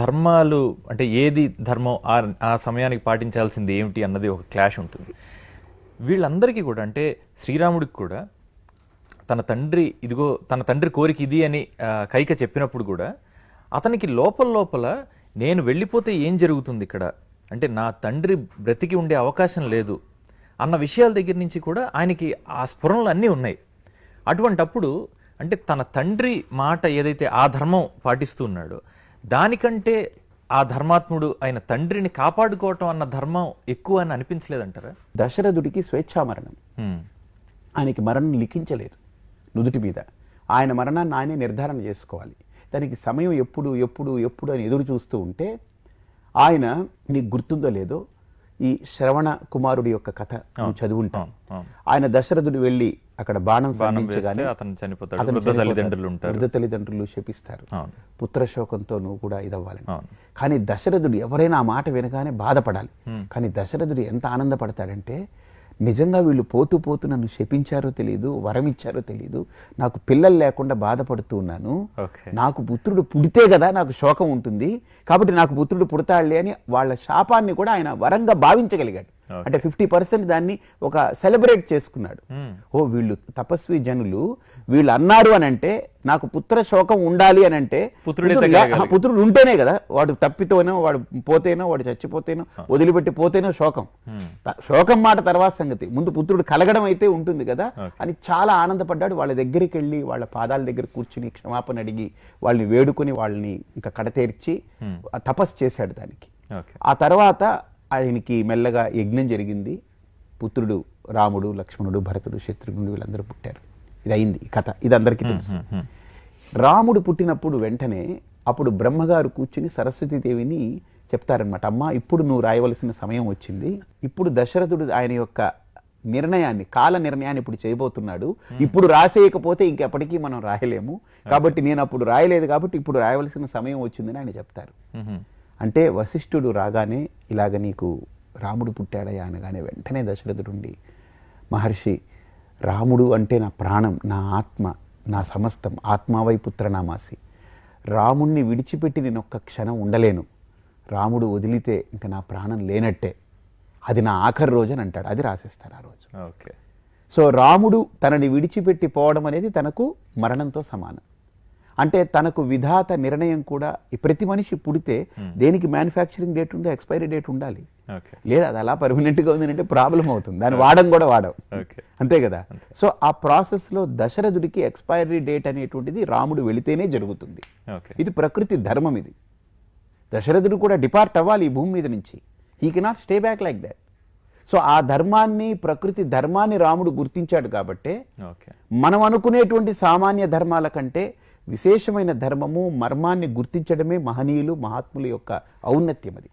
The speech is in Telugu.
ధర్మాలు అంటే ఏది ధర్మం ఆ ఆ సమయానికి పాటించాల్సింది ఏమిటి అన్నది ఒక క్లాష్ ఉంటుంది. వీళ్ళందరికీ కూడా అంటే శ్రీరాముడికి కూడా తన తండ్రి ఇదిగో తన తండ్రి కోరిక ఇది అని కైక చెప్పినప్పుడు కూడా అతనికి లోపల లోపల నేను వెళ్ళిపోతే ఏం జరుగుతుంది ఇక్కడ? అంటే నా తండ్రి బ్రతికి ఉండే అవకాశం లేదు అన్న విషయాల దగ్గర నుంచి కూడా ఆయనకి ఆ స్ఫురణలు అన్నీ ఉన్నాయి. అటువంటప్పుడు అంటే తన తండ్రి మాట ఏదైతే ఆ ధర్మం పాటిస్తూ ఉన్నాడో దానికంటే ఆ ధర్మాత్ముడు ఆయన తండ్రిని కాపాడుకోవటం అన్న ధర్మం ఎక్కువ అని అనిపించలేదంటారా? దశరథుడికి స్వేచ్ఛామరణం. ఆయనకి మరణం లిఖించలేదు నుదుటి మీద. ఆయన మరణాన్ని ఆయనే నిర్ధారణ చేసుకోవాలి. దానికి సమయం ఎప్పుడు ఎప్పుడు ఎప్పుడు అని ఎదురు చూస్తూ ఉంటే ఆయన నీకు గుర్తుందో లేదో ఈ శ్రవణ కుమారుడి యొక్క కథ చదువుంటాం. ఆయన దశరథుడు వెళ్ళి అక్కడ బాణం సంధించగానే వృద్ధ. తల్లిదండ్రులు ఉంటారు వృద్ధ తల్లిదండ్రులు శపిస్తారు. పుత్రశోకంతో నువ్వు కూడా ఇదవ్వాలని. కానీ దశరథుడు ఎవరైనా ఆ మాట వినగానే బాధపడాలి కానీ దశరథుడు ఎంత ఆనందపడతాడంటే నిజంగా వీళ్ళు పోతూ పోతూ నన్ను శపించారో తెలియదు వరం ఇచ్చారో తెలియదు నాకు పిల్లలు లేకుండా బాధపడుతూ ఉన్నాను. నాకు పుత్రుడు పుడితే కదా నాకు శోకం ఉంటుంది. కాబట్టి నాకు పుత్రుడు పుడతాడులే అని వాళ్ళ శాపాన్ని కూడా ఆయన వరంగా భావించగలిగాడు. అంటే ఫిఫ్టీ పర్సెంట్ దాన్ని ఒక సెలబ్రేట్ చేసుకున్నాడు. ఓ వీళ్ళు తపస్వి జనులు వీళ్ళు అన్నారు అని అంటే నాకు పుత్ర శోకం ఉండాలి అని అంటే పుత్రుడే ఉంటేనే కదా వాడు తప్పితోనో వాడు పోతేనో వాడు చచ్చిపోతేనో వదిలిపెట్టి పోతేనో శోకం. శోకం మాట తర్వాత సంగతి. ముందు పుత్రుడు కలగడం అయితే ఉంటుంది కదా. అని చాలా ఆనందపడ్డాడు. వాళ్ళ దగ్గరికి వెళ్ళి వాళ్ళ పాదాల దగ్గర కూర్చుని క్షమాపణ అడిగి వాళ్ళని వేడుకొని వాళ్ళని ఇంకా కడతేర్చి తపస్సు చేశాడు దానికి. ఆ తర్వాత ఆయనకి మెల్లగా యజ్ఞం జరిగింది. పుత్రుడు రాముడు లక్ష్మణుడు భరతుడు శత్రుఘ్నుడు వీళ్ళందరూ పుట్టారు. ఇది అయింది కథ. ఇది అందరికీ తెలుసు. రాముడు పుట్టినప్పుడు వెంటనే అప్పుడు బ్రహ్మగారు కూర్చుని సరస్వతీదేవిని చెప్తారనమాట అమ్మా ఇప్పుడు నువ్వు రాయవలసిన సమయం వచ్చింది. ఇప్పుడు దశరథుడు ఆయన యొక్క నిర్ణయాన్ని కాల నిర్ణయాన్ని ఇప్పుడు చేయబోతున్నాడు. ఇప్పుడు రాసేయకపోతే ఇంకెప్పటికీ మనం రాయలేము. కాబట్టి నేను అప్పుడు రాయలేదు కాబట్టి ఇప్పుడు రాయవలసిన సమయం వచ్చిందని ఆయన చెప్తారు. అంటే వశిష్ఠుడు రాగానే ఇలాగ నీకు రాముడు పుట్టాడయా? అనగానే వెంటనే దశరథుడుండి మహర్షి రాముడు అంటే నా ప్రాణం నా ఆత్మ నా సమస్తం ఆత్మావై పుత్రనామాసి రాముణ్ణి విడిచిపెట్టి నేను ఒక్క క్షణం ఉండలేను. రాముడు వదిలితే ఇంకా నా ప్రాణం లేనట్టే. అది నా ఆఖరి రోజు అని అంటాడు. అది రాసేస్తారు ఆ రోజు. ఓకే. సో రాముడు తనని విడిచిపెట్టి పోవడం అనేది తనకు మరణంతో సమానం. అంటే తనకు విధాత నిర్ణయం కూడా ఈ ప్రతి మనిషి పుడితే దేనికి మ్యానుఫ్యాక్చరింగ్ డేట్ ఉందో ఎక్స్పైరీ డేట్ ఉండాలి. లేదా అది అలా పర్మనెంట్గా ఉంది అంటే ప్రాబ్లం అవుతుంది. దాన్ని వాడం కూడా వాడం. అంతే కదా? సో ఆ ప్రాసెస్లో దశరథుడికి ఎక్స్పైరీ డేట్ అనేటువంటిది రాముడు వెళితేనే జరుగుతుంది. ఇది ప్రకృతి ధర్మం ఇది. దశరథుడు కూడా డిపార్ట్ అవ్వాలి ఈ భూమి మీద నుంచి. He cannot stay back like that so ఆ ధర్మాన్ని ప్రకృతి ధర్మాన్ని రాముడు గుర్తించాడు కాబట్టే మనం అనుకునేటువంటి సామాన్య ధర్మాల కంటే విశేషమైన ధర్మము మర్మాన్ని గుర్తించడమే మహనీయులు మహాత్ముల యొక్క ఔన్నత్యం అది.